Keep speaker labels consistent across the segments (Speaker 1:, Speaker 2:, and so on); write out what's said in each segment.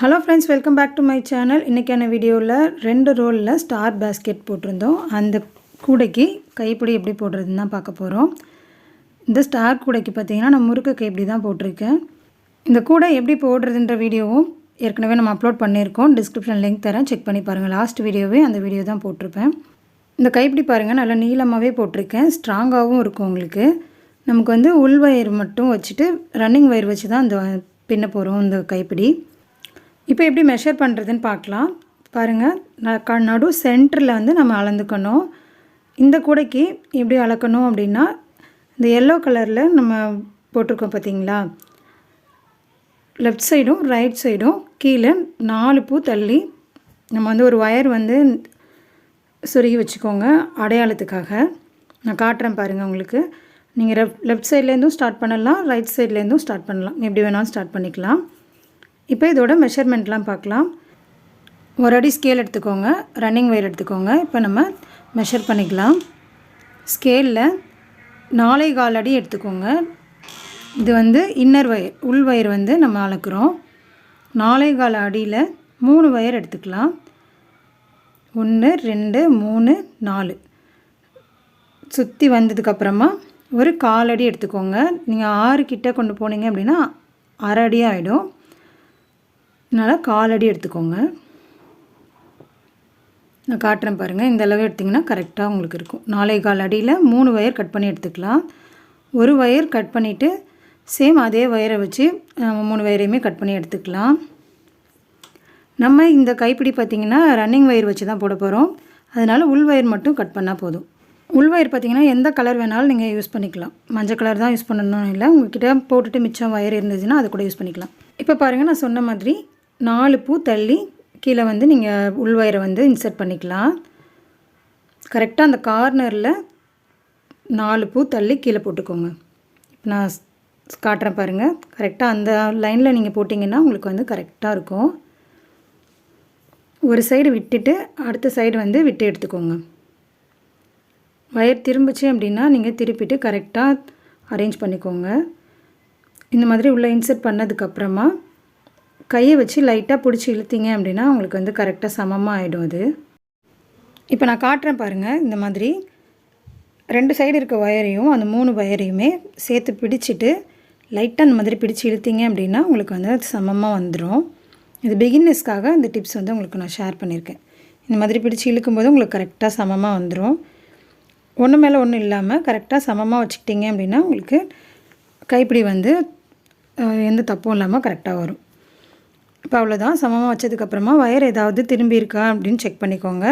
Speaker 1: Hello friends welcome back to my channel இன்றைக்கான வீடியோவில் ரெண்டு ரோலில் ஸ்டார் பேஸ்கெட் போட்டிருந்தோம். அந்த கூடைக்கு கைப்பிடி எப்படி போடுறதுன்னு தான் பார்க்க போகிறோம் இந்த ஸ்டார் கூடைக்கு பார்த்தீங்கன்னா நான் முறுக்கு கைப்பிடி தான் போட்டிருக்கேன். இந்த கூடை எப்படி போடுறதுன்ற வீடியோவும் ஏற்கனவே நம்ம அப்லோட் பண்ணியிருக்கோம். டிஸ்கிரிப்ஷன் லிங்க் தரேன். செக் பண்ணி பாருங்கள் லாஸ்ட் வீடியோவே அந்த வீடியோ தான் போட்டிருப்பேன். இந்த கைப்பிடி பாருங்கள் நல்லா நீளமாகவே போட்டிருக்கேன். ஸ்ட்ராங்காகவும் இருக்கும் உங்களுக்கு. நமக்கு வந்து உள் வயர் மட்டும் வச்சுட்டு ரன்னிங் வயர் வச்சு தான் இந்த பின்ன போகிறோம் இந்த கைப்பிடி. இப்போ எப்படி மெஷர் பண்ணுறதுன்னு பார்க்கலாம். பாருங்கள் ந- க நடு சென்டரில் வந்து நம்ம அளந்துக்கணும். இந்த கூடைக்கு எப்படி அளக்கணும் அப்படின்னா இந்த எல்லோ கலரில் நம்ம போட்டிருக்கோம் பார்த்தீங்களா? லெஃப்ட் சைடும் ரைட் சைடும் கீழே நாலு பூ தள்ளி நம்ம வந்து ஒரு ஒயர் வந்து சொருகி வச்சுக்கோங்க அடையாளத்துக்காக. நான் காட்டுறேன் பாருங்கள் உங்களுக்கு. நீங்கள் லெஃப்ட் லெஃப்ட் சைட்லேருந்தும் ஸ்டார்ட் பண்ணலாம் ரைட் சைட்லேருந்தும் ஸ்டார்ட் பண்ணலாம். எப்படி வேணாலும் ஸ்டார்ட் பண்ணிக்கலாம். இப்போ இதோட மெஷர்மெண்ட்லாம் பார்க்கலாம். ஒரு அடி ஸ்கேல் எடுத்துக்கோங்க. ரன்னிங் வயர் எடுத்துக்கோங்க. இப்போ நம்ம மெஷர் பண்ணிக்கலாம். ஸ்கேலில் நாளை கால் அடி எடுத்துக்கோங்க. இது வந்து இன்னர் வயர் உள் வயர் வந்து நம்ம அளக்குறோம். நாலே கால் அடியில் மூணு வயர் எடுத்துக்கலாம். ஒன்று ரெண்டு மூணு நாலு. சுற்றி வந்ததுக்கப்புறமா ஒரு கால் அடி எடுத்துக்கோங்க. நீங்கள் ஆறு கிட்டே கொண்டு போனீங்க அப்படின்னா அரை அடி ஆகிடும் அதனால் கால் அடி எடுத்துக்கோங்க. நான் காட்டுறேன் பாருங்கள் இந்த அளவு எடுத்திங்கன்னா கரெக்டாக உங்களுக்கு இருக்கும். நாலே கால் அடியில் மூணு ஒயர் கட் பண்ணி எடுத்துக்கலாம். ஒரு ஒயர் கட் பண்ணிவிட்டு சேம் அதே ஒயரை வச்சு நம்ம மூணு ஒயரையுமே கட் பண்ணி எடுத்துக்கலாம். நம்ம இந்த கைப்பிடி பார்த்திங்கன்னா ரன்னிங் ஒயர் வச்சு தான் போட போகிறோம் அதனால் உள் ஒயர் மட்டும் கட் பண்ணால் போதும். உள் ஒயர் பார்த்திங்கன்னா எந்த கலர் வேணாலும் நீங்கள் யூஸ் பண்ணிக்கலாம். மஞ்சள் கலர் தான் யூஸ் பண்ணணும்னு இல்லை. உங்கள்கிட்ட போட்டுட்டு மிச்சம் ஒயர் இருந்ததுன்னா அதை கூட யூஸ் பண்ணிக்கலாம். இப்போ பாருங்கள் நான் சொன்ன மாதிரி நாலு பூ தள்ளி கீழே வந்து நீங்கள் உள்வயரை வந்து இன்சர்ட் பண்ணிக்கலாம். கரெக்டாக அந்த கார்னரில் நாலு பூ தள்ளி கீழே போட்டுக்கோங்க. இப்போ நான் காட்டுறேன் பாருங்கள் கரெக்டாக அந்த லைனில் நீங்கள் போட்டிங்கன்னா உங்களுக்கு வந்து கரெக்டாக இருக்கும். ஒரு சைடு விட்டுட்டு அடுத்த சைடு வந்து விட்டு எடுத்துக்கோங்க. வயர் திரும்பிச்சு அப்படின்னா நீங்கள் திருப்பிட்டு கரெக்டாக அரேஞ்ச் பண்ணிக்கோங்க. இந்த மாதிரி உள்ளே இன்சர்ட் பண்ணதுக்கப்புறமா கையை வச்சு லைட்டாக பிடிச்சி இழுத்தீங்க அப்படின்னா உங்களுக்கு வந்து கரெக்டாக சமமாக ஆகிடும் அது. இப்போ நான் காட்டுறேன் பாருங்கள் இந்த மாதிரி ரெண்டு சைடு இருக்க ஒயரையும் அந்த மூணு ஒயரையுமே சேர்த்து பிடிச்சிட்டு லைட்டாக அந்த மாதிரி பிடிச்சி இழுத்தீங்க அப்படின்னா உங்களுக்கு வந்து அது சமமாக வந்துடும் இது பிகின்னர்ஸ்க்காக இந்த டிப்ஸ் வந்து உங்களுக்கு நான் ஷேர் பண்ணியிருக்கேன். இந்த மாதிரி பிடிச்சி இழுக்கும்போது உங்களுக்கு கரெக்டாக சமமாக வந்துடும் ஒன்று மேலே ஒன்றும் இல்லாமல் கரெக்டாக சமமாக வச்சுக்கிட்டிங்க அப்படின்னா உங்களுக்கு கைப்பிடி வந்து எந்த தப்பும் இல்லாமல் கரெக்டாக வரும். இப்போ அவ்வளோதான். சமமாக வச்சதுக்கப்புறமா ஒயர் ஏதாவது திரும்பி இருக்கா அப்படின்னு செக் பண்ணிக்கோங்க.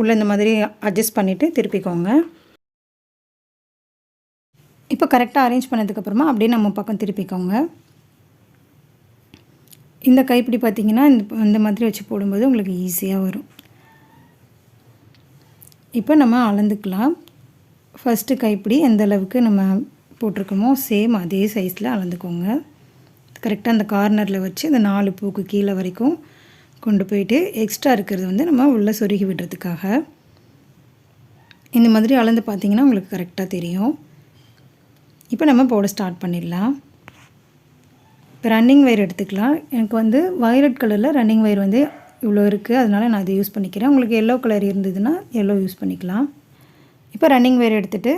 Speaker 1: உள்ளே இந்த மாதிரி அட்ஜஸ்ட் பண்ணிவிட்டு திருப்பிக்கோங்க. இப்போ கரெக்டாக அரேஞ்ச் பண்ணதுக்கப்புறமா அப்படியே நம்ம பக்கம் திருப்பிக்கோங்க. இந்த கைப்பிடி பார்த்திங்கன்னா இந்த இந்த மாதிரி வச்சு போடும்போது உங்களுக்கு ஈஸியாக வரும். இப்போ நம்ம அளந்துக்கலாம். ஃபஸ்ட்டு கைப்பிடி எந்த அளவுக்கு நம்ம போட்டிருக்கோமோ சேம் அதே சைஸில் அளந்துக்கோங்க. கரெக்டாக அந்த கார்னரில் வச்சு இந்த நாலு பூக்கு கீழே வரைக்கும் கொண்டு போயிட்டு எக்ஸ்ட்ரா இருக்கிறது வந்து நம்ம உள்ளே சொருகி விடுறதுக்காக. இந்த மாதிரி அளந்து பார்த்தீங்கன்னா உங்களுக்கு கரெக்டாக தெரியும். இப்போ நம்ம போட ஸ்டார்ட் பண்ணிடலாம். இப்போ ரன்னிங் வயர் எடுத்துக்கலாம். எனக்கு வந்து வயலட் கலரில் ரன்னிங் வயர் வந்து இவ்வளோ இருக்குது அதனால் நான் அதை யூஸ் பண்ணிக்கிறேன். உங்களுக்கு எல்லோ கலர் இருந்ததுன்னா எல்லோ யூஸ் பண்ணிக்கலாம். இப்போ ரன்னிங் வயர் எடுத்துகிட்டு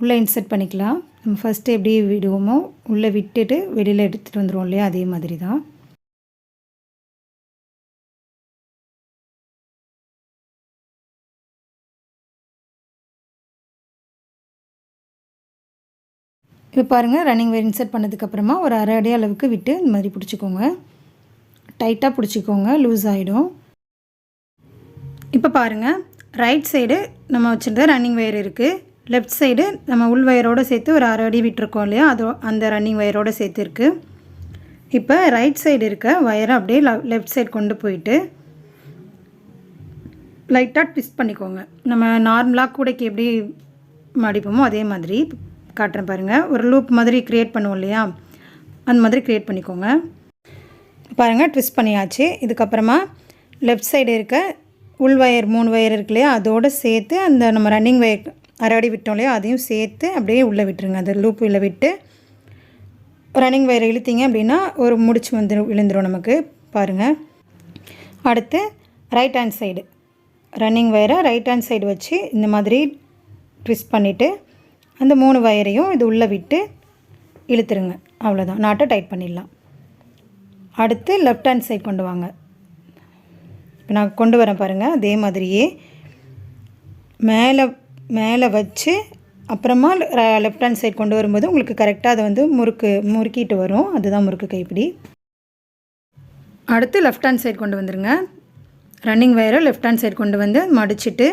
Speaker 1: உள்ளே இன்சர்ட் பண்ணிக்கலாம். நம்ம ஃபஸ்ட்டு எப்படி விடுவோமோ உள்ளே விட்டுட்டு வெளியில் எடுத்துகிட்டு வந்துடுவோம் இல்லையா? அதே மாதிரி தான் இப்போ பாருங்கள் ரன்னிங் வேர் இன்சர்ட் பண்ணதுக்கப்புறமா ஒரு அரை அடி அளவுக்கு விட்டு இந்த மாதிரி பிடிச்சிக்கோங்க. டைட்டாக பிடிச்சிக்கோங்க லூஸ் ஆகிடும் இப்போ பாருங்கள் ரைட் சைடு நம்ம வச்சுருந்த ரன்னிங் வேர் இருக்குது லெஃப்ட் சைடு நம்ம உள் வயரோடு சேர்த்து ஒரு அரை அடி விட்டுருக்கோம் இல்லையா? அதோ அந்த ரன்னிங் வயரோடு சேர்த்துருக்கு. இப்போ ரைட் சைடு இருக்க வயரை அப்படியே லெஃப்ட் சைடு கொண்டு போயிட்டு லைட்டாக ட்விஸ்ட் பண்ணிக்கோங்க. நம்ம நார்மலாக கூடைக்கு எப்படி மடிப்போமோ அதே மாதிரி காட்டுறேன் பாருங்கள் ஒரு லூப் மாதிரி க்ரியேட் பண்ணுவோம் இல்லையா? அந்த மாதிரி க்ரியேட் பண்ணிக்கோங்க. பாருங்கள் ட்விஸ்ட் பண்ணியாச்சு. இதுக்கப்புறமா லெஃப்ட் சைடு இருக்க உள் வயர் மூணு வயர் இருக்கு இல்லையா? அதோடு சேர்த்து அந்த நம்ம ரன்னிங் வயர் அரைவடி விட்டோம் இல்லையோ அதையும் சேர்த்து அப்படியே உள்ளே விட்டுருங்க. அந்த லூப் உள்ளே விட்டு ரன்னிங் வயரை இழுத்திங்க அப்படின்னா ஒரு முடிச்சு வந்து விழுந்துடும் நமக்கு. பாருங்கள் அடுத்து ரைட் ஹேண்ட் சைடு ரன்னிங் வயரை ரைட் ஹேண்ட் சைடு வச்சு இந்த மாதிரி ட்விஸ்ட் பண்ணிவிட்டு அந்த மூணு வயரையும் இது உள்ளே விட்டு இழுத்துருங்க. அவ்வளோதான் நாட்டை டைட் பண்ணிடலாம். அடுத்து லெஃப்ட் ஹேண்ட் சைடு கொண்டு வாங்க. இப்போ நான் கொண்டு வரேன் பாருங்கள் அதே மாதிரியே மேலே மேலே வச்சு அப்புறமா லெஃப்ட் ஹேண்ட் சைடு கொண்டு வரும்போது உங்களுக்கு கரெக்டாக அதை வந்து முறுக்கு முறுக்கிட்டு வரும். அதுதான் முறுக்கு கைப்பிடி. அடுத்து லெஃப்ட் ஹேண்ட் சைடு கொண்டு வந்துடுங்க ரன்னிங் வயரை லெஃப்ட் ஹேண்ட் சைடு கொண்டு வந்து மடிச்சிட்டு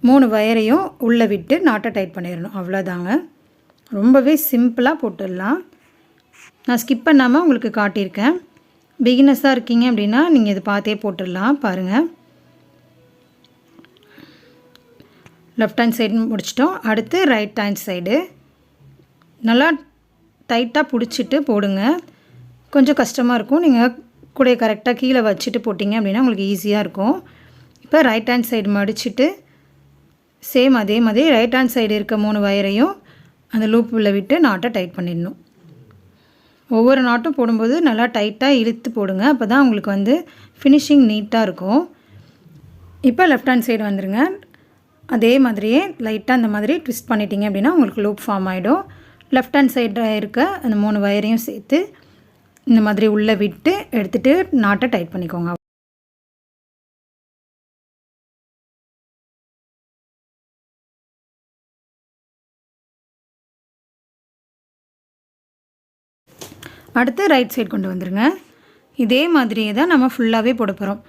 Speaker 1: மூணு வயரையும் உள்ளே விட்டு நாட்டை டைட் பண்ணிடணும். அவ்வளோதாங்க. ரொம்பவே சிம்பிளாக போட்டுடலாம். நான் ஸ்கிப் பண்ணாமல் உங்களுக்கு காட்டியிருக்கேன். பிகினஸாக இருக்கீங்க அப்படின்னா நீங்கள் இதை பார்த்தே போட்டுடலாம். பாருங்கள் லெஃப்ட் ஹேண்ட் சைடு முடிச்சிட்டோம். அடுத்து ரைட் ஹேண்ட் சைடு நல்லா டைட்டாக பிடிச்சிட்டு போடுங்க. கொஞ்சம் கஷ்டமாக இருக்கும். நீங்கள் கூட கரெக்டாக கீழே வச்சுட்டு போட்டிங்க அப்படின்னா உங்களுக்கு ஈஸியாக இருக்கும். இப்போ ரைட் ஹேண்ட் சைடு மடிச்சுட்டு சேம் அதே மாதிரி ரைட் ஹேண்ட் சைடு இருக்க மூணு வயரையும் அந்த லூப்பில் விட்டு நாட்டை டைட் பண்ணிடணும். ஒவ்வொரு நாட்டும் போடும்போது நல்லா டைட்டாக இழுத்து போடுங்க. அப்போ தான் உங்களுக்கு வந்து ஃபினிஷிங் நீட்டாக இருக்கும். இப்போ லெஃப்ட் ஹேண்ட் சைடு வந்துடுங்க அதே மாதிரியே லைட்டாக அந்த மாதிரி ட்விஸ்ட் பண்ணிட்டீங்க அப்படின்னா உங்களுக்கு லூப் ஃபார்ம் ஆகிடும் லெஃப்ட் ஹேண்ட் சைடில் இருக்க அந்த மூணு வயரையும் சேர்த்து இந்த மாதிரி உள்ளே விட்டு எடுத்துகிட்டு நாட்டை டைட் பண்ணிக்கோங்க. அடுத்து ரைட் சைடு கொண்டு வந்துருங்க. இதே மாதிரியே தான் நம்ம ஃபுல்லாகவே போட போகிறோம்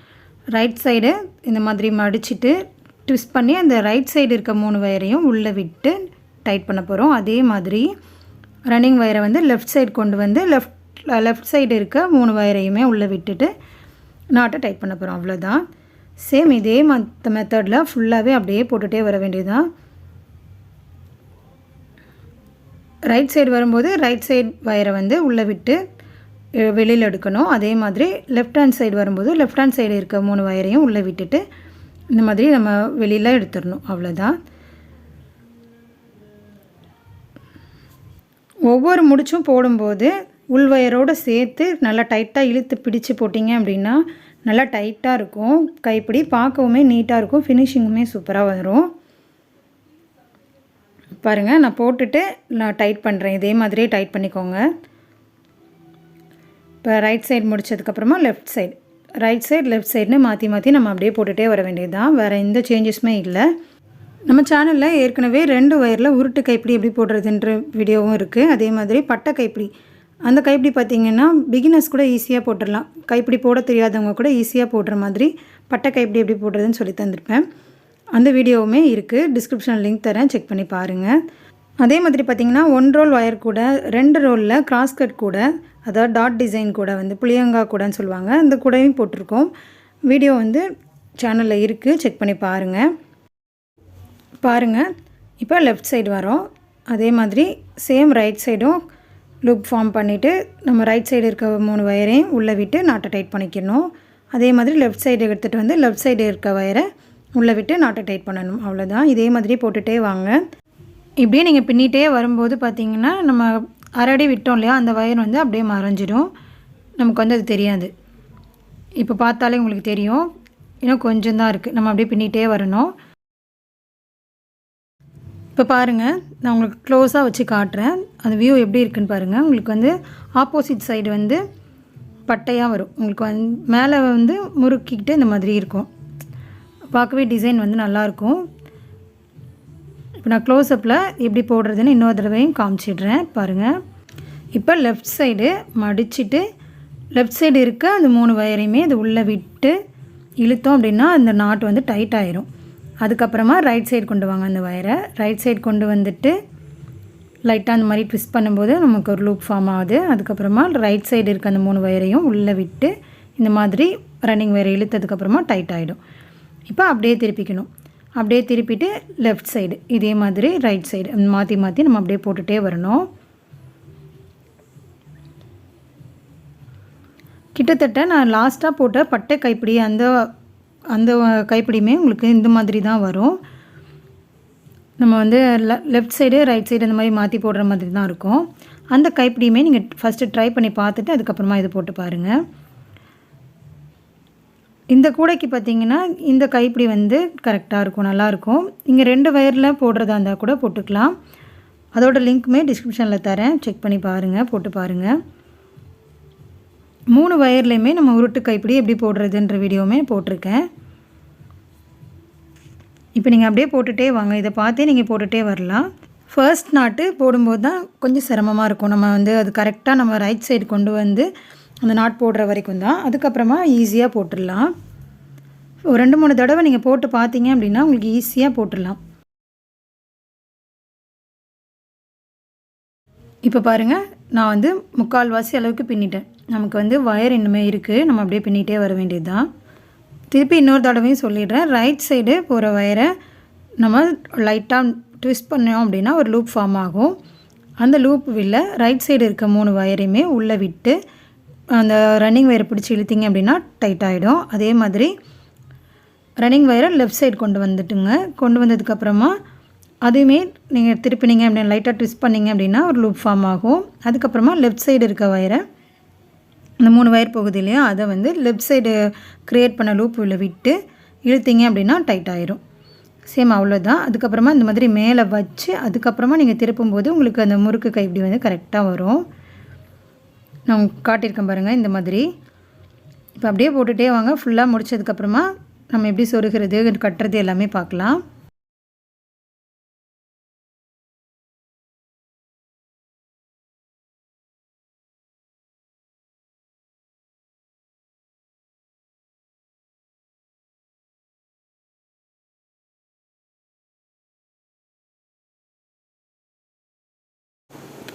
Speaker 1: ரைட் சைடு இந்த மாதிரி மடிச்சிட்டு ட்விஸ்ட் பண்ணி அந்த ரைட் சைடு இருக்க மூணு வயரையும் உள்ளே விட்டு டைட் பண்ண போகிறோம் அதே மாதிரி ரன்னிங் வயரை வந்து லெஃப்ட் சைடு கொண்டு வந்து லெஃப்ட் லெஃப்ட் சைடு இருக்க மூணு வயரையுமே உள்ளே விட்டுட்டு நாட்டை டைட் பண்ண போகிறோம் அவ்வளோதான் சேம் இதே மற்ற மெத்தடில் ஃபுல்லாகவே அப்படியே போட்டுகிட்டே வர வேண்டியதுதான். ரைட் சைடு வரும்போது ரைட் சைடு வயரை வந்து உள்ளே விட்டு வெளியில் எடுக்கணும். அதே மாதிரி லெஃப்ட் ஹேண்ட் சைடு வரும்போது லெஃப்ட் ஹேண்ட் சைடு இருக்க மூணு வயரையும் உள்ளே விட்டுட்டு இந்த மாதிரி நம்ம வெளியில் எடுத்துடணும். அவ்வளோதான் ஒவ்வொரு முடிச்சும் போடும்போது உள்வயரோடு சேர்த்து நல்லா டைட்டாக இழுத்து பிடிச்சு போட்டிங்க அப்படின்னா நல்லா டைட்டாக இருக்கும். கைப்பிடி பார்க்கவுமே நீட்டாக இருக்கும். ஃபினிஷிங்குமே சூப்பராக வரும். பாருங்கள் நான் போட்டுட்டு நான் டைட் பண்ணுறேன் இதே மாதிரியே டைட் பண்ணிக்கோங்க. இப்போ right side முடித்ததுக்கப்புறமா left side right side left சைடுன்னு மாற்றி மாற்றி நம்ம அப்படியே போட்டுகிட்டே வர வேண்டியது தான் வேறு எந்த சேஞ்சஸுமே இல்லை. நம்ம சேனலில் ஏற்கனவே ரெண்டு ஒயரில் உருட்டு கைப்பிடி எப்படி போடுறதுன்ற வீடியோவும் இருக்குது அதே மாதிரி பட்டை கைப்பிடி. அந்த கைப்பிடி பார்த்திங்கன்னா பிகினர்ஸ் கூட ஈஸியாக போட்டுடலாம். கைப்பிடி போட தெரியாதவங்க கூட ஈஸியாக போடுற மாதிரி பட்டை கைப்பிடி எப்படி போடுறதுன்னு சொல்லி தந்திருப்பேன். அந்த வீடியோவுமே இருக்குது டிஸ்கிரிப்ஷன் லிங்க் தரேன். செக் பண்ணி பாருங்கள் அதே மாதிரி பார்த்திங்கன்னா ஒன் ரோல் ஒயர் கூட ரெண்டு ரோலில் கிராஸ் கட் கூட அதாவது டாட் டிசைன் கூட வந்து புளியங்கா கூடன்னு சொல்லுவாங்க. அந்த கூடையும் போட்டிருக்கோம். வீடியோ வந்து சேனலில் இருக்குது செக் பண்ணி பாருங்கள் பாருங்கள் இப்போ லெஃப்ட் சைடு வரோம். அதே மாதிரி சேம் ரைட் சைடும் லூப் ஃபார்ம் பண்ணிவிட்டு நம்ம ரைட் சைடு இருக்க மூணு வயரையும் உள்ளே விட்டு நாட்டை டைட் பண்ணிக்கணும் அதே மாதிரி லெஃப்ட் சைடு எடுத்துகிட்டு வந்து லெஃப்ட் சைடு இருக்க வயரை உள்ளே விட்டு நாட்டை டைட் பண்ணணும். அவ்வளோதான் இதே மாதிரி போட்டுகிட்டே வாங்க. இப்படியே நீங்கள் பின்னிட்டே வரும்போது பார்த்தீங்கன்னா நம்ம அரடி விட்டோம் இல்லையா அந்த வயர் வந்து அப்படியே மறைஞ்சிடும். நமக்கு வந்து அது தெரியாது. இப்போ பார்த்தாலே உங்களுக்கு தெரியும். இன்னும் கொஞ்சம் தான் இருக்குது நம்ம அப்படியே பின்னிட்டே வரணும். இப்போ பாருங்கள் நான் உங்களுக்கு க்ளோஸாக வச்சு காட்டுறேன். அந்த வியூ எப்படி இருக்குன்னு பாருங்கள் உங்களுக்கு வந்து ஆப்போசிட் சைடு வந்து பட்டையாக வரும். உங்களுக்கு வந்து மேலே வந்து முறுக்கிக்கிட்டு இந்த மாதிரி இருக்கும். பார்க்கவே டிசைன் வந்து நல்லாயிருக்கும் இப்போ நான் க்ளோஸ்அப்பில் எப்படி போடுறதுன்னு இன்னொரு தடவையும் காமிச்சிடுறேன். பாருங்கள் இப்போ லெஃப்ட் சைடு மடிச்சுட்டு லெஃப்ட் சைடு இருக்க அந்த மூணு வயரையுமே அது உள்ளே விட்டு இழுத்தோம் அப்படின்னா அந்த நாட் வந்து டைட் ஆயிரும். அதுக்கப்புறமா ரைட் சைடு கொண்டு வாங்க அந்த வயரை. ரைட் சைடு கொண்டு வந்துட்டு லைட்டாக அந்த மாதிரி ட்விஸ்ட் பண்ணும்போது நமக்கு ஒரு லூப் ஃபார்ம் ஆகுது. அதுக்கப்புறமா ரைட் சைடு இருக்க அந்த மூணு வயரையும் உள்ளே விட்டு இந்த மாதிரி ரன்னிங் வயரை இழுத்ததுக்கப்புறமா டைட் ஆகிடும் இப்போ அப்படியே திருப்பிக்கணும். அப்படியே திருப்பிட்டு லெஃப்ட் சைடு இதே மாதிரி ரைட் சைடு மாற்றி மாற்றி நம்ம அப்படியே போட்டுகிட்டே வரணும். கிட்டத்தட்ட நான் லாஸ்ட்டாக போட்ட பட்டை கைப்பிடி அந்த அந்த கைப்பிடியுமே உங்களுக்கு இந்த மாதிரி தான் வரும். நம்ம வந்து லெஃப்ட் சைடு ரைட் சைடு அந்த மாதிரி மாற்றி போடுற மாதிரி தான் இருக்கும். அந்த கைப்பிடியுமே நீங்கள் ஃபஸ்ட்டு ட்ரை பண்ணி பார்த்துட்டு அதுக்கப்புறமா இது போட்டு பாருங்கள் இந்த கூடைக்கு பார்த்தீங்கன்னா இந்த கைப்பிடி வந்து கரெக்டாக இருக்கும் நல்லாயிருக்கும் நீங்கள் ரெண்டு வயரில் போடுறதா இருந்தால் கூட போட்டுக்கலாம். அதோட லிங்க்குமே டிஸ்கிரிப்ஷனில் தரேன். செக் பண்ணி பாருங்கள் போட்டு பாருங்கள் மூணு வயர்லேயுமே நம்ம உருட்டு கைப்பிடி எப்படி போடுறதுன்ற வீடியோவுமே போட்டிருக்கேன். இப்போ நீங்கள் அப்படியே போட்டுகிட்டே வாங்க. இதை பார்த்தே நீங்கள் போட்டுகிட்டே வரலாம். ஃபர்ஸ்ட் நாட்டு போடும்போது தான் கொஞ்சம் சிரமமாக இருக்கும். நம்ம வந்து அது கரெக்டாக நம்ம ரைட் சைடு கொண்டு வந்து அந்த நாட் போடுற வரைக்கும் தான். அதுக்கப்புறமா ஈஸியாக போட்டுடலாம். ஒரு ரெண்டு மூணு தடவை நீங்கள் போட்டு பார்த்தீங்க அப்படின்னா உங்களுக்கு ஈஸியாக போட்டுடலாம். இப்போ பாருங்கள் நான் வந்து முக்கால்வாசி அளவுக்கு பின்னிட்டேன். நமக்கு வந்து வயர் இன்னுமே இருக்குது நம்ம அப்படியே பின்னிட்டே வர வேண்டியது தான் திருப்பி இன்னொரு தடவையும் சொல்லிடுறேன். ரைட் சைடு போகிற வயரை நம்ம லைட்டாக ட்விஸ்ட் பண்ணோம் அப்படின்னா ஒரு லூப் ஃபார்ம் ஆகும். அந்த லூப் வில்ல ரைட் சைடு இருக்க மூணு வயரையுமே உள்ளே விட்டு அந்த ரன்னிங் வயரை பிடிச்சி இழுத்திங்க அப்படின்னா டைட் ஆகிடும் அதே மாதிரி ரன்னிங் வயரை லெஃப்ட் சைடு கொண்டு வந்துட்டுங்க. கொண்டு வந்ததுக்கப்புறமா அதுவுமே நீங்கள் திருப்பினீங்க அப்படின்னா லைட்டாக ட்விஸ்ட் பண்ணிங்க அப்படின்னா ஒரு லூப் ஃபார்ம் ஆகும். அதுக்கப்புறமா லெஃப்ட் சைடு இருக்க வயரை இந்த மூணு வயர் போகுது இல்லையா அதை வந்து லெஃப்ட் சைடு க்ரியேட் பண்ண லூப் உள்ள விட்டு இழுத்திங்க அப்படின்னா டைட் ஆயிரும். சேம் அவ்வளோதான் அதுக்கப்புறமா இந்த மாதிரி மேலே வச்சு அதுக்கப்புறமா நீங்கள் திருப்பும்போது உங்களுக்கு அந்த முறுக்கு கை இப்படி வந்து கரெக்டாக வரும். நான் காட்டியிருக்கேன் பாருங்கள் இந்த மாதிரி. இப்போ அப்படியே போட்டுகிட்டே வாங்க. ஃபுல்லாக முடிச்சதுக்கப்புறமா நம்ம எப்படி சொருகிறது கட்டுறது எல்லாமே பார்க்கலாம்.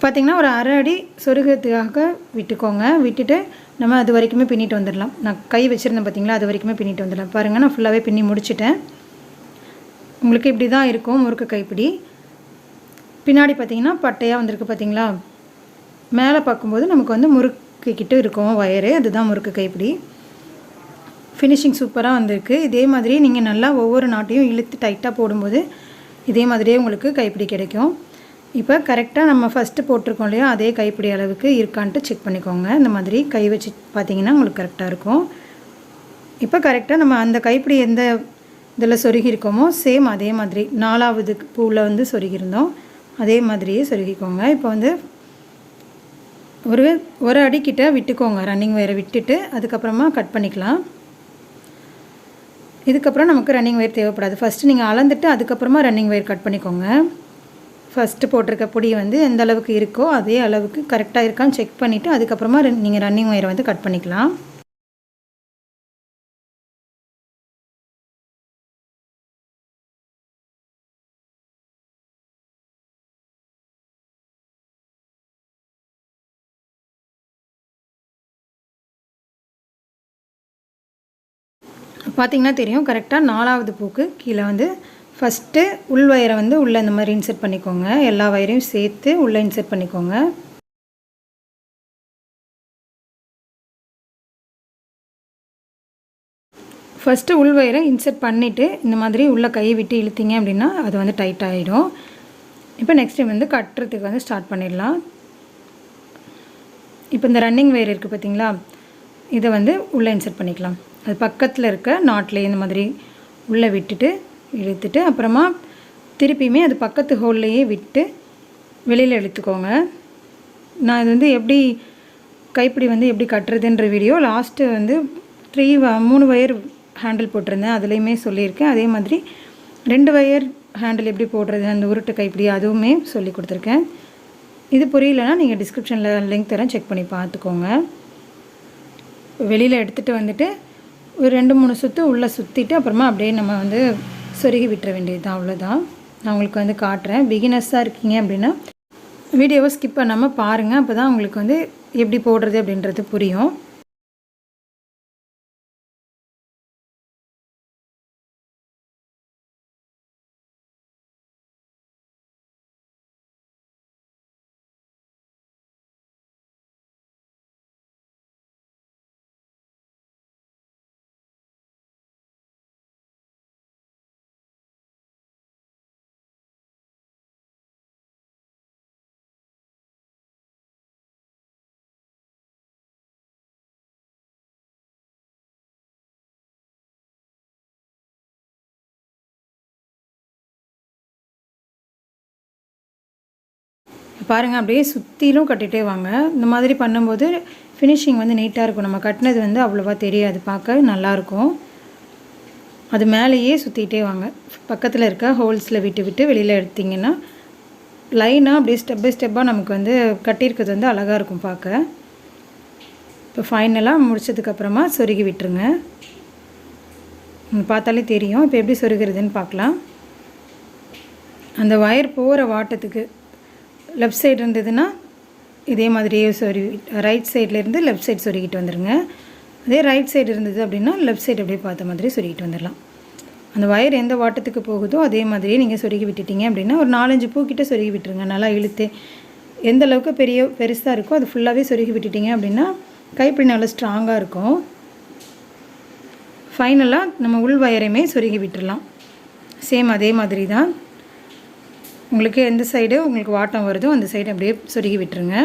Speaker 1: பார்த்திங்கன்னா ஒரு அரை அடி சொருகிறதுக்காக விட்டுக்கோங்க. விட்டுட்டு நம்ம அது வரைக்குமே பின்னிட்டு வந்துடலாம். நான் கை வச்சுருந்தேன் பார்த்தீங்களா அது வரைக்குமே பின்னிட்டு வந்துடலாம். பாருங்கள் நான் ஃபுல்லாகவே பின்னி முடிச்சிட்டேன். உங்களுக்கு இப்படி தான் இருக்கும் முறுக்கு கைப்பிடி. பின்னாடி பார்த்திங்கன்னா பட்டையாக வந்திருக்கு பார்த்தீங்களா மேலே பார்க்கும்போது நமக்கு வந்து முறுக்கு கிட்ட இருக்கும் ஒயரு அதுதான் முறுக்கு கைப்பிடி. ஃபினிஷிங் சூப்பராக வந்திருக்கு. இதே மாதிரி நீங்கள் நல்லா ஒவ்வொரு நாட்டையும் இழுத்து டைட்டாக போடும்போது இதே மாதிரியே உங்களுக்கு கைப்பிடி கிடைக்கும். இப்போ கரெக்டாக நம்ம ஃபஸ்ட்டு போட்டிருக்கோம் இல்லையா? அதே கைப்பிடி அளவுக்கு இருக்கான்ட்டு செக் பண்ணிக்கோங்க. இந்த மாதிரி கை வச்சு பார்த்தீங்கன்னா உங்களுக்கு கரெக்டாக இருக்கும். இப்போ கரெக்டாக நம்ம அந்த கைப்பிடி எந்த இதில் சொருகியிருக்கோமோ சேம் அதே மாதிரி. நாலாவது பூவில் வந்து சொருகியிருந்தோம். அதே மாதிரியே சொருகிக்கோங்க. இப்போ வந்து ஒரு ஒரு அடிக்கிட்ட விட்டுக்கோங்க. ரன்னிங் வயரை விட்டுட்டு அதுக்கப்புறமா கட் பண்ணிக்கலாம். இதுக்கப்புறம் நமக்கு ரன்னிங் வயர் தேவைப்படாது. ஃபஸ்ட்டு நீங்கள் அளந்துட்டு அதுக்கப்புறமா ரன்னிங் வயர் கட் பண்ணிக்கோங்க. ஃபஸ்ட்டு போட்டிருக்க பொடி வந்து எந்த அளவுக்கு இருக்கோ அதே அளவுக்கு கரெக்டாக இருக்கான்னு செக் பண்ணிவிட்டு அதுக்கப்புறமா நீங்கள் ரன்னிங் ஒயரை வந்து கட் பண்ணிக்கலாம். பார்த்தீங்கன்னா தெரியும் கரெக்டாக நாலாவது பூக்கு கீழே வந்து ஃபஸ்ட்டு உள் வயரை வந்து உள்ளே இந்த மாதிரி இன்செர்ட் பண்ணிக்கோங்க. எல்லா வயரையும் சேர்த்து உள்ளே இன்செர்ட் பண்ணிக்கோங்க. ஃபஸ்ட்டு உள் வயரை இன்செர்ட் பண்ணிவிட்டு இந்த மாதிரி உள்ளே கையை விட்டு இழுத்திங்க அப்படின்னா அது வந்து டைட் ஆகிடும் இப்போ நெக்ஸ்ட் டைம் வந்து கட்டுறதுக்கு வந்து ஸ்டார்ட் பண்ணிடலாம். இப்போ இந்த ரன்னிங் வயர் இருக்குது பார்த்தீங்களா இதை வந்து உள்ளே இன்செர்ட் பண்ணிக்கலாம். அது பக்கத்தில் இருக்க நாட்லேயே இந்த மாதிரி உள்ளே விட்டுட்டு இழுத்துட்டு அப்புறமா திருப்பியுமே அது பக்கத்து ஹோல்லையே விட்டு வெளியில் இழுத்துக்கோங்க. நான் இது வந்து எப்படி கைப்பிடி வந்து எப்படி கட்டுறதுன்ற வீடியோ லாஸ்ட்டு வந்து த்ரீ மூணு ஒயர் ஹேண்டில் போட்டிருந்தேன். அதுலேயுமே சொல்லியிருக்கேன். அதே மாதிரி ரெண்டு வயர் ஹேண்டில் எப்படி போடுறது அந்த உருட்டு கைப்பிடி அதுவுமே சொல்லி கொடுத்துருக்கேன். இது புரியலன்னா நீங்கள் டிஸ்கிரிப்ஷனில் லிங்க் தரேன். செக் பண்ணி பார்த்துக்கோங்க. வெளியில் எடுத்துகிட்டு வந்துட்டு ஒரு ரெண்டு மூணு சுற்று உள்ளே சுற்றிட்டு அப்புறமா அப்படியே நம்ம வந்து சொருகி விட்டுற வேண்டியது தான் அவ்வளோதான் நான் உங்களுக்கு வந்து காட்டுறேன். பிகினர்ஸாக இருக்கீங்க அப்படின்னா வீடியோவை ஸ்கிப் பண்ணாமல் பாருங்கள் அப்போ தான் உங்களுக்கு வந்து எப்படி போடுறது அப்படின்றது புரியும். பாருங்கள் அப்படியே சுற்றிலும் கட்டிகிட்டே வாங்க. இந்த மாதிரி பண்ணும்போது ஃபினிஷிங் வந்து நீட்டாக இருக்கும். நம்ம கட்டினது வந்து அவ்வளோவா தெரியாது. பார்க்க நல்லாயிருக்கும். அது மேலேயே சுற்றிக்கிட்டே வாங்க. பக்கத்தில் இருக்க ஹோல்ஸில் விட்டு விட்டு வெளியில் எடுத்திங்கன்னா லைனாக அப்படியே ஸ்டெப் பை ஸ்டெப்பாக நமக்கு வந்து கட்டியிருக்கிறது வந்து அழகாக இருக்கும் பார்க்க. இப்போ ஃபைனலாக முடிச்சதுக்கப்புறமா சொருகி விட்டுருங்க. பார்த்தாலே தெரியும். இப்போ எப்படி சொருகிறதுன்னு பார்க்கலாம். அந்த ஒயர் போகிற வாட்டத்துக்கு லெஃப்ட் சைடு இருந்ததுன்னா இதே மாதிரியே சொருவி ரைட் சைட்லேருந்து லெஃப்ட் சைடு சொருகிட்டு வந்துடுங்க அதே ரைட் சைடு இருந்தது அப்படின்னா லெஃப்ட் சைடு அப்படியே பார்த்த மாதிரி சொருகிட்டு வந்துடலாம் அந்த ஒயர் எந்த வாட்டத்துக்கு போகுதோ அதே மாதிரியே நீங்கள் சொருகி விட்டுட்டீங்க அப்படின்னா ஒரு நாலஞ்சு பூக்கிட்ட சொருகி விட்டுருங்க. நல்லா இழுத்து எந்த அளவுக்கு பெரிய பெருசாக இருக்கோ அது ஃபுல்லாகவே சொருகி விட்டுட்டீங்க அப்படின்னா கைப்பிடி நல்லா ஸ்ட்ராங்காக இருக்கும். ஃபைனலாக நம்ம உள் வயரையுமே சொருகி விட்டுடலாம் சேம் அதே மாதிரி தான் உங்களுக்கு எந்த சைடு உங்களுக்கு வாட்டம் வருதோ அந்த சைடு அப்படியே சொருகி விட்டுருங்க.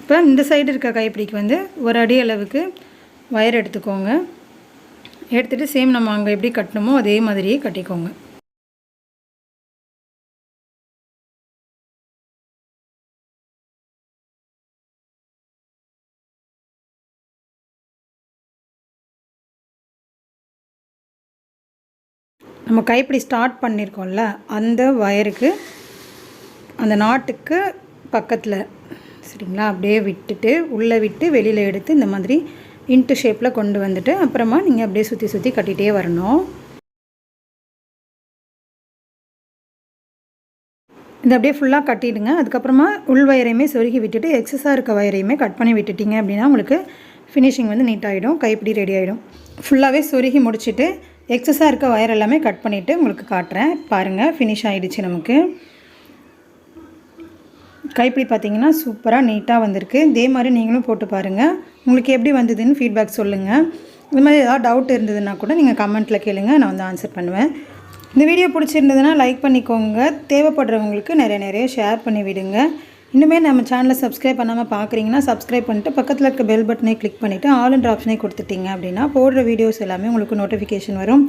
Speaker 1: இப்போ இந்த சைடு இருக்க கைப்பிடிக்கு வந்து ஒரு அடி அளவுக்கு வயர் எடுத்துக்கோங்க. எடுத்துகிட்டு சேம் நம்ம அங்கே எப்படி கட்டணுமோ அதே மாதிரியே கட்டிக்கோங்க. நம்ம கைப்பிடி ஸ்டார்ட் பண்ணியிருக்கோம்ல அந்த ஒயருக்கு அந்த நாட்டுக்கு பக்கத்தில் சரிங்களா? அப்படியே விட்டுட்டு உள்ளே விட்டு வெளியில் எடுத்து இந்த மாதிரி இன்ட்டு ஷேப்பில் கொண்டு வந்துட்டு அப்புறமா நீங்கள் அப்படியே சுற்றி சுற்றி கட்டிகிட்டே வரணும். இது அப்படியே ஃபுல்லாக கட்டிடுங்க. அதுக்கப்புறமா உள் வயரையுமே சொருகி விட்டுட்டு எக்ஸஸாக இருக்க வயரையுமே கட் பண்ணி விட்டுட்டிங்க அப்படின்னா உங்களுக்கு ஃபினிஷிங் வந்து நீட் ஆகிடும் கைப்பிடி ரெடி ஆகிடும் ஃபுல்லாகவே சொருகி முடிச்சுட்டு எக்ஸஸாக இருக்க ஒயர் எல்லாமே கட் பண்ணிவிட்டு உங்களுக்கு காட்டுறேன். பாருங்கள் ஃபினிஷ் ஆகிடுச்சு நமக்கு. கைப்பிடி பார்த்தீங்கன்னா சூப்பராக நீட்டாக வந்திருக்கு. இதே மாதிரி நீங்களும் போட்டு பாருங்கள் உங்களுக்கு எப்படி வந்ததுன்னு ஃபீட்பேக் சொல்லுங்கள் இது மாதிரி ஏதாவது டவுட் இருந்ததுன்னா கூட நீங்கள் கமெண்ட்டில் கேளுங்க. நான் வந்து ஆன்சர் பண்ணுவேன். இந்த வீடியோ பிடிச்சிருந்ததுன்னா லைக் பண்ணிக்கோங்க. தேவைப்படுறவங்களுக்கு நிறைய நிறைய ஷேர் பண்ணி விடுங்க இன்னுமே நம்ம சேனலை சப்ஸ்கிரைப் பண்ணாமல் பார்க்குறீங்கன்னா சப்ஸ்கிரைப் பண்ணிட்டு பக்கத்தில் இருக்க பெல் பட்டனை கிளிக் பண்ணிவிட்டு ஆல் அண்ட் ஆப்ஷனே கொடுத்துட்டிங்க அப்படின்னா போடுற வீடியோஸ் எல்லாமே உங்களுக்கு நோட்டிஃபிகேஷன் வரும்.